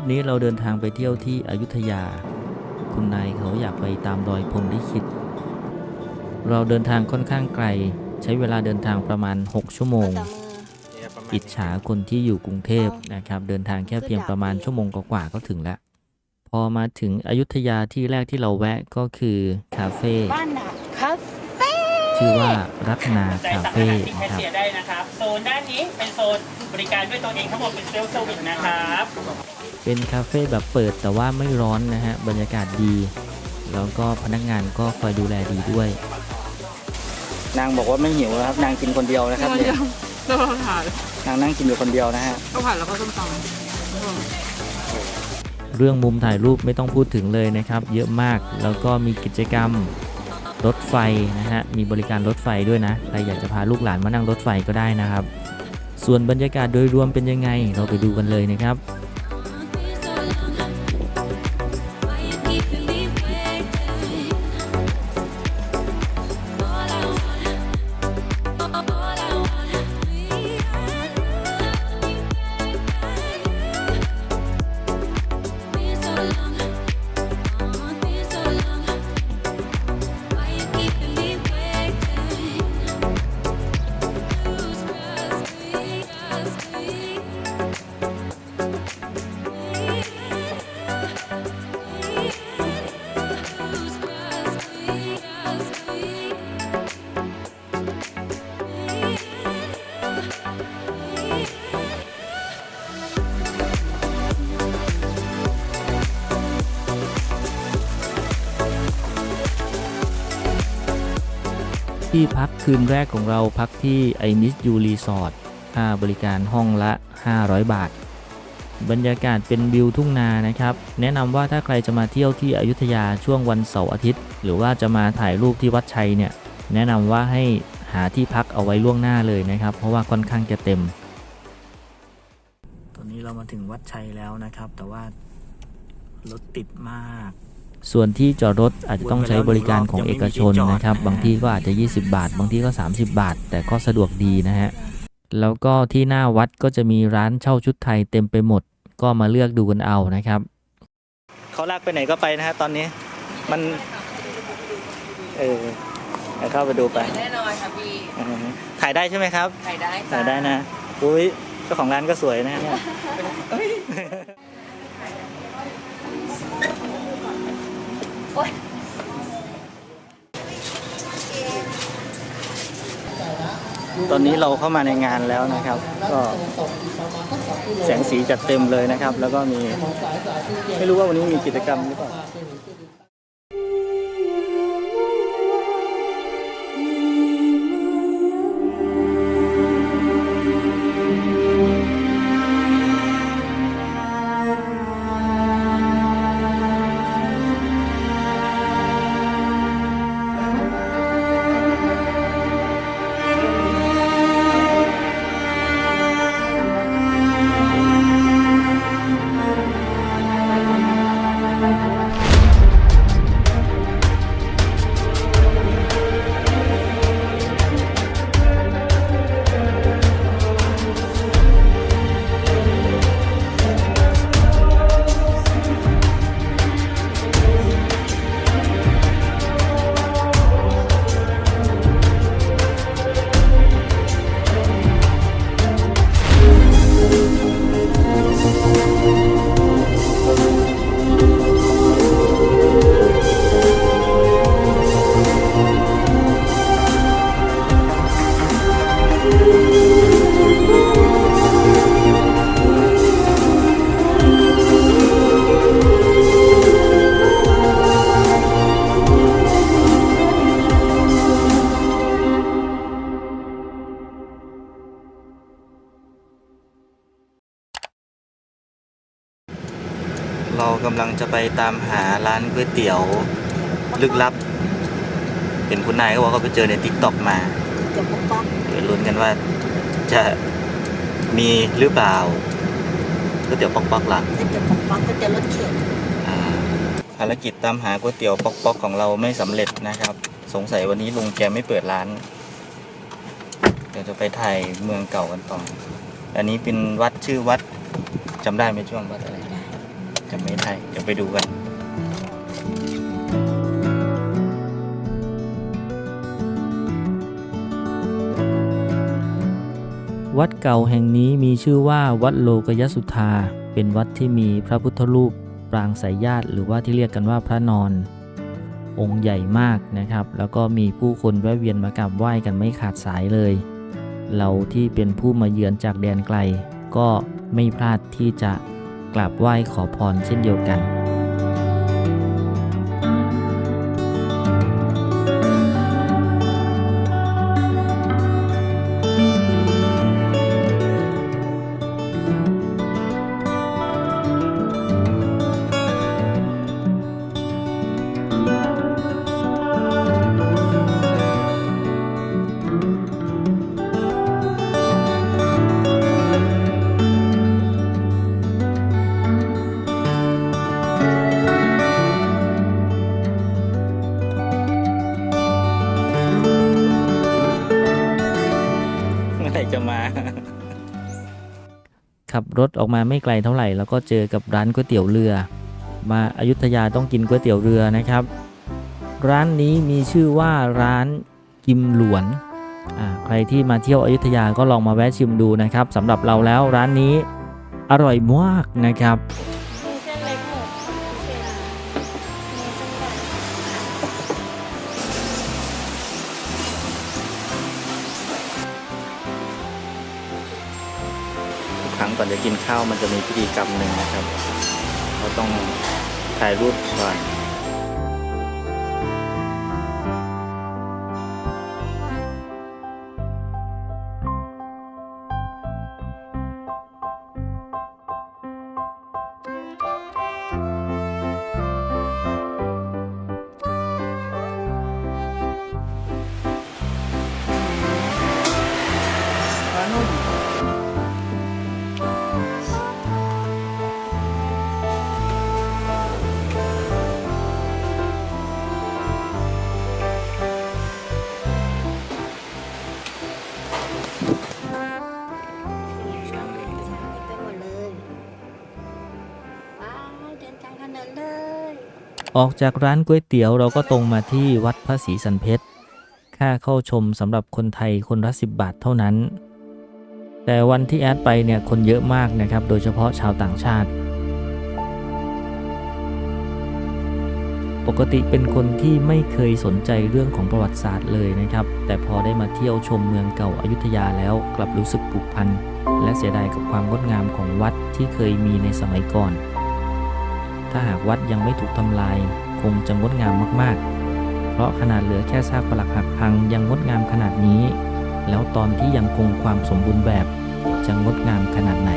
ปนี้เราเดินทางไปเที่ยวที่อยุธยา คุณนายเขาอยากไปตามรอยพรมลิขิต เราเดินทางค่อนข้างไกล ใช้เวลาเดินทางประมาณ 6 ชั่วโมง อิจฉาคนที่อยู่กรุงเทพนะครับ เดินทางแค่เพียงประมาณชั่วโมงกว่าก็ถึงแล้ว พอมาถึงอยุธยาที่แรกที่เราแวะก็คือคาเฟ่บ้านหนักครับ ชื่อว่ารัตนาใจคาสั่งอาเฟ่หารที่แคชนะครับเชียร์ได้นะครับ โซนด้านนี้เป็นโซนบริการด้วยตัวเองทั้งหมดเป็นเซลฟ์เซอร์วิสนะครับ เป็นคาเฟ่แบบเปิดแต่ว่าไม่ร้อนนะฮะบรรยากาศดี แล้วก็พนักงานก็คอยดูแลดีด้วย นางบอกว่าไม่หิวนะครับ นางกินคนเดียวนะครับเดีเนี่ยยวเราถ่ายนางนั่งกินอยู่คนเดียวนะฮะ ข้าวผัดแล้วก็ส้มตำเรื่องมุมถ่ายรูปไม่ต้องพูดถึงเลยนะครับ เยอะมากแล้วก็มีกิจกรรม รถไฟนะฮะ มีบริการรถไฟด้วยนะ ใครอยากจะพาลูกหลานมานั่งรถไฟก็ได้นะครับ ส่วนบรรยากาศโดยรวมเป็นยังไง เราไปดูกันเลยนะครับ ที่พักคืนแรกของเราพักที่ไอมิสยูรีสอร์ทค่าบริการห้องละ 500 บาท บรรยากาศเป็นวิวทุ่งนานะครับ แนะนำว่าถ้าใครจะมาเที่ยวที่อยุธยาช่วงวันเสาร์อาทิตย์ หรือว่าจะมาถ่ายรูปที่วัดชัยเนี่ย แนะนำว่าให้หาที่พักเอาไว้ล่วงหน้าเลยนะครับ เพราะว่าค่อนข้างจะเต็ม ตอนนี้เรามาถึงวัดชัยแล้วนะครับ แต่ว่ารถติดมาก ส่วนที่จอดรถอาจจะต้องใช้บริการของเอกชนนะครับ บางที่ก็อาจจะ 20 บาท บางที่ก็ 30 บาท แต่ก็สะดวกดีนะฮะ แล้วก็ที่หน้าวัดก็จะมีร้านเช่าชุดไทยเต็มไปหมด ก็มาเลือกดูกันเอานะครับ เขาลากไปไหนก็ไปนะฮะตอนนี้ มัน เออให้เข้าไปดูไป แน่นอนค่ะพี่อือฮึถ่ายได้ใช่ไหมครับ ถ่ายได้ถ่ายได้นะ อุ้ยเจ้าของร้านก็สวยนะฮะเนี่ย ตอนนี้เราเข้ามาในงานแล้วนะครับ ก็แสงสีจัดเต็มเลยนะครับ แล้วก็มีไม่รู้ว่าวันนี้มีกิจกรรมหรือเปล่า เรากำลังจะไปตามหาร้านก๋วยเตี๋ยวลึกลับ เห็นคุณนายเขาบอกเขาไปเจอในติ๊กต็อกมาจะปกป้องเดี๋ยวลุ้นกันว่าจะมีหรือเปล่าก๋วยเตี๋ยวป๊อกป๊อกหลังจะปกป้องก็จะลดเข็มภารกิจตามหาก๋วยเตี๋ยวป๊อกป๊อกของเราไม่สำเร็จนะครับ สงสัยวันนี้ลุงแกไม่เปิดร้าน เดี๋ยวจะไปถ่ายเมืองเก่ากันต่อ อันนี้เป็นวัดชื่อวัดจำได้ไหมช่วงวัดอะไร จะไม่ได้เดี๋ยวไปดูกันวัดเก่าแห่งนี้มีชื่อว่าวัดโลกยสุธา เป็นวัดที่มีพระพุทธรูปปรางสายญาติ หรือว่าที่เรียกกันว่าพระนอน องค์ใหญ่มากนะครับ แล้วก็มีผู้คนแวะเวียนมากราบไหว้กันไม่ขาดสายเลย เราที่เป็นผู้มาเยือนจากแดนไกล ก็ไม่พลาดที่จะ กราบไหว้ขอพรเช่นเดียวกัน รถออกมาไม่ไกลเท่าไหร่ แล้วก็เจอกับร้านก๋วยเตี๋ยวเรือ มาอายุทยาต้องกินก๋วยเตี๋ยวเรือนะครับ ร้านนี้มีชื่อว่าร้านกิมหลวนอ่าใครที่มาเที่ยวอยุธยาก็ลองมาแวะชิมดูนะครับสำหรับเราแล้วร้านนี้อร่อยมากนะครับ กินข้าวมันจะมีพิธีกรรมหนึ่งนะครับ เราต้องถ่ายรูปก่อน ออกจากร้านก๋วยเตี๋ยวเราก็ตรงมาที่วัดพระศรีสันเพชร ค่าเข้าชมสำหรับคนไทยคนละสิบบาทเท่านั้น แต่วันที่แอดไปเนี่ยคนเยอะมากนะครับ โดยเฉพาะชาวต่างชาติ ปกติเป็นคนที่ไม่เคยสนใจเรื่องของประวัติศาสตร์เลยนะครับ แต่พอได้มาเที่ยวชมเมืองเก่าอายุทยาแล้วกลับรู้สึกผูกพัน และเสียดายกับความงดงามของวัดที่เคยมีในสมัยก่อน ถ้าหากวัดยังไม่ถูกทำลาย คงจะงดงามมากๆ เพราะขนาดเหลือแค่ซากปรักหักพังยังงดงามขนาดนี้ แล้วตอนที่ยังคงความสมบูรณ์แบบจะงดงามขนาดไหน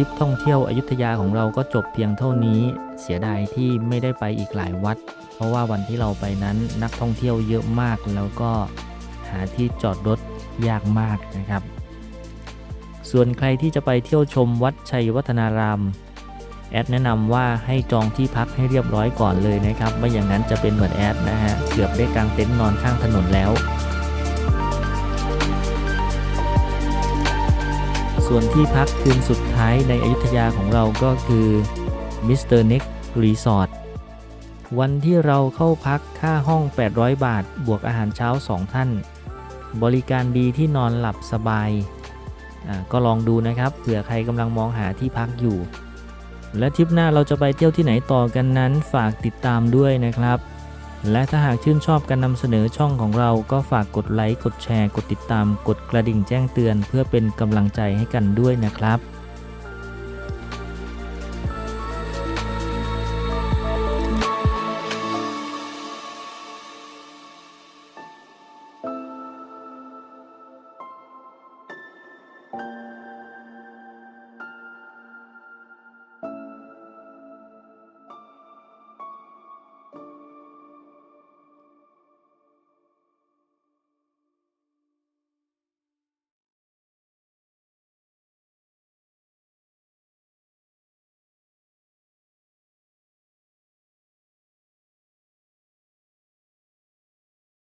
ทริปท่องเที่ยวอยุธยาของเราก็จบเพียงเท่านี้ เสียดายที่ไม่ได้ไปอีกหลายวัด เพราะว่าวันที่เราไปนั้นนักท่องเที่ยวเยอะมากแล้วก็หาที่จอดรถยากมากนะครับ ส่วนใครที่จะไปเที่ยวชมวัดชัยวัฒนาราม แอดแนะนำว่าให้จองที่พักให้เรียบร้อยก่อนเลยนะครับ ไม่อย่างนั้นจะเป็นเหมือนแอดนะฮะ เกือบได้กางเต็นท์นอนข้างถนนแล้ว ส่วนที่พักคืนสุดท้ายในอยุธยาของเราก็คือมิสเตอร์เน็กรีสอร์ทวันที่เราเข้าพักค่าห้อง 800 บาท บวกอาหารเช้า 2 ท่าน บริการดีที่นอนหลับสบายก็ลองดูนะครับเผื่อใครกำลังมองหาที่พักอยู่ และทริปหน้าเราจะไปเที่ยวที่ไหนต่อกันนั้นฝากติดตามด้วยนะครับ และถ้าหากชื่นชอบการนำเสนอช่องของเราก็ฝากกดไลค์ กดแชร์ กดติดตาม กดกระดิ่งแจ้งเตือน เพื่อเป็นกำลังใจให้กันด้วยนะครับ